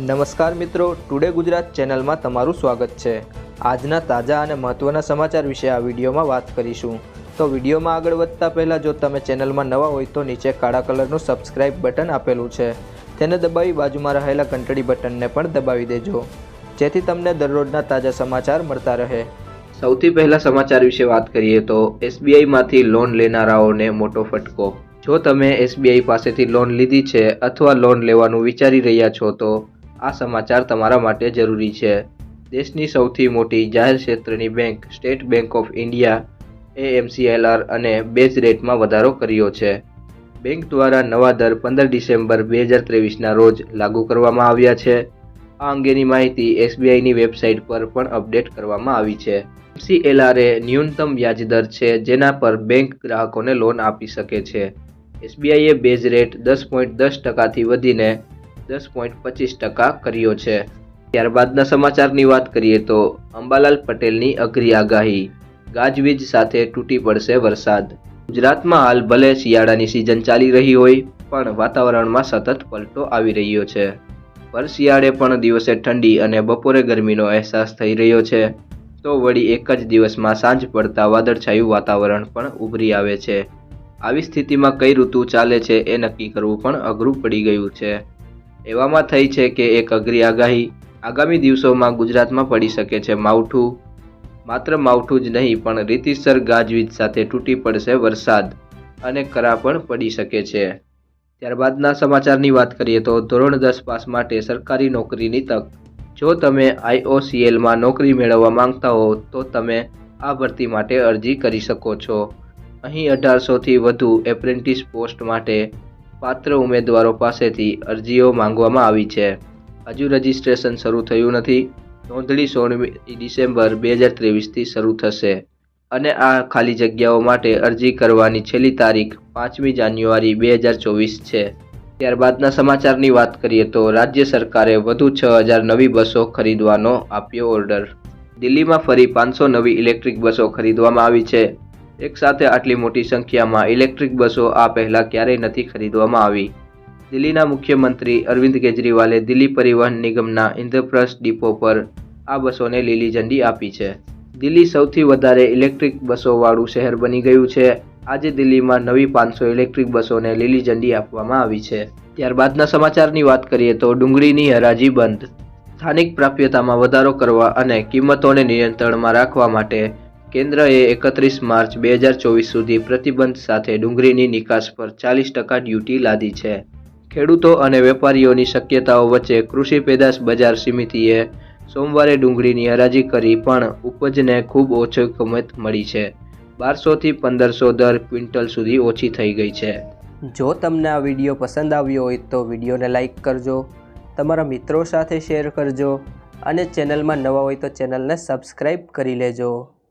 નમસ્કાર મિત્રો ટુડે ગુજરાત ચેનલમાં તમારું સ્વાગત છે. આજના તાજા અને મહત્ત્વના સમાચાર વિશે આ વિડીયોમાં વાત કરીશું. તો વિડીયોમાં આગળ વધતા પહેલાં જો તમે ચેનલમાં નવા હોય તો નીચે કાળા કલરનું સબસ્ક્રાઇબ બટન આપેલું છે. તેને દબાવી બાજુમાં રહેલા ઘંટડી બટનને પણ દબાવી દેજો. જેથી તમને દરરોજના તાજા સમાચાર મળતા રહે. સૌથી પહેલા સમાચાર વિશે વાત કરીએ તો એસબીઆઈમાંથી લોન લેનારાઓને મોટો ફટકો. જો તમે એસબીઆઈ પાસેથી લોન લીધી છે અથવા લોન લેવાનું વિચારી રહ્યા છો તો આ સમાચાર તમારા માટે જરૂરી છે. દેશની સૌથી મોટી જાહેર ક્ષેત્રની bank, State Bank of India, AMCLR અને બેઝ રેટમાં વધારો કર્યો છે. બેંક દ્વારા નવા દર પંદર ડિસેમ્બર બે હજાર ત્રેવીસના રોજ લાગુ કરવામાં આવ્યા છે. આ અંગેની માહિતી એસબીઆઈની વેબસાઇટ પર પણ અપડેટ કરવામાં આવી છે. એમસીએલઆર એ ન્યૂનતમ વ્યાજ દર છે, જેના પર બેંક ગ્રાહકોને લોન આપી શકે છે. એસબીઆઈએ બેઝ રેટ દસ પોઈન્ટ દસ ટકાથી વધીને દસ પોઈન્ટ પચીસ ટકા કર્યો છે. ત્યારબાદના સમાચારની વાત કરીએ તો અંબાલાલ પટેલની અઘરી આગાહી. ગાજવીજ સાથે તૂટી પડશે વરસાદ. ગુજરાતમાં હાલ ભલે શિયાળાની સિઝન ચાલી રહી હોય, પણ વાતાવરણમાં સતત પલટો આવી રહ્યો છે. પર શિયાળે પણ દિવસે ઠંડી અને બપોરે ગરમીનો અહેસાસ થઈ રહ્યો છે. તો વળી એક જ દિવસમાં સાંજ પડતા વાદળછાયું વાતાવરણ પણ ઉભરી આવે છે. આવી સ્થિતિમાં કઈ ઋતુ ચાલે છે એ નક્કી કરવું પણ અઘરું પડી ગયું છે. એવામાં થઈ છે કે એક અઘરી આગાહી આગામી દિવસોમાં ગુજરાતમાં પડી શકે છે માવઠું. માત્ર માવઠું જ નહીં, પણ રીતિસર ગાજવીજ સાથે તૂટી પડશે વરસાદ અને કરા પણ પડી શકે છે. ત્યારબાદના સમાચારની વાત કરીએ તો ધોરણ દસ પાસ માટે સરકારી નોકરીની તક. જો તમે આઈઓસીએલમાં નોકરી મેળવવા માંગતા હો, તો તમે આ ભરતી માટે અરજી કરી શકો છો. અહીં અઢારસોથી વધુ એપ્રેન્ટિસ પોસ્ટ માટે પાત્ર ઉમેદવારો પાસેથી અરજીઓ માંગવામાં આવી છે. હજુ રજિસ્ટ્રેશન શરૂ થયું નથી. નોંધણી સોળમી ડિસેમ્બર બે હજાર ત્રેવીસથી શરૂ થશે. અને આ ખાલી જગ્યાઓ માટે અરજી કરવાની છેલ્લી તારીખ પાંચમી જાન્યુઆરી બે હજાર ચોવીસ છે. ત્યારબાદના સમાચારની વાત કરીએ તો રાજ્ય સરકારે વધુ છ હજાર નવી બસો ખરીદવાનો આપ્યો ઓર્ડર. દિલ્હીમાં ફરી પાંચસો નવી ઇલેક્ટ્રિક બસો ખરીદવામાં આવી છે. એક સાથે આટલી મોટી સંખ્યામાં ઇલેક્ટ્રિક બસો આ પહેલાં ક્યારેય નથી ખરીદવામાં આવી. દિલ્હીના મુખ્યમંત્રી અરવિંદ કેજરીવાલે દિલ્હી પરિવહન નિગમના ઇન્દ્રપ્રસ્થ ડિપો પર આ બસોને લીલી ઝંડી આપી છે. દિલ્હી સૌથી વધારે ઇલેક્ટ્રિક બસોવાળું શહેર બની ગયું છે. આજે દિલ્હીમાં નવી પાંચસો ઇલેક્ટ્રિક બસોને લીલી ઝંડી આપવામાં આવી છે. ત્યારબાદના સમાચારની વાત કરીએ તો ડુંગળીની હરાજી બંધ. સ્થાનિક પ્રાપ્યતામાં વધારો કરવા અને કિંમતોને નિયંત્રણમાં રાખવા માટે કેન્દ્રએ એકત્રીસ માર્ચ બે હજાર ચોવીસ સુધી પ્રતિબંધ સાથે ડુંગળીની નિકાસ પર ચાલીસ ટકા ડ્યુટી લાદી છે. ખેડૂતો અને વેપારીઓની શક્યતાઓ વચ્ચે કૃષિ પેદાશ બજાર સમિતિએ સોમવારે ડુંગળીની હરાજી કરી પણ ઉપજને ખૂબ ઓછી કિંમત મળી છે. બારસોથી પંદરસો દર ક્વિન્ટલ સુધી ઓછી થઈ ગઈ છે. જો તમને આ વીડિયો પસંદ આવ્યો હોય તો વિડીયોને લાઇક કરજો, તમારા મિત્રો સાથે શેર કરજો અને ચેનલમાં નવા હોય તો ચેનલને સબસ્ક્રાઈબ કરી લેજો.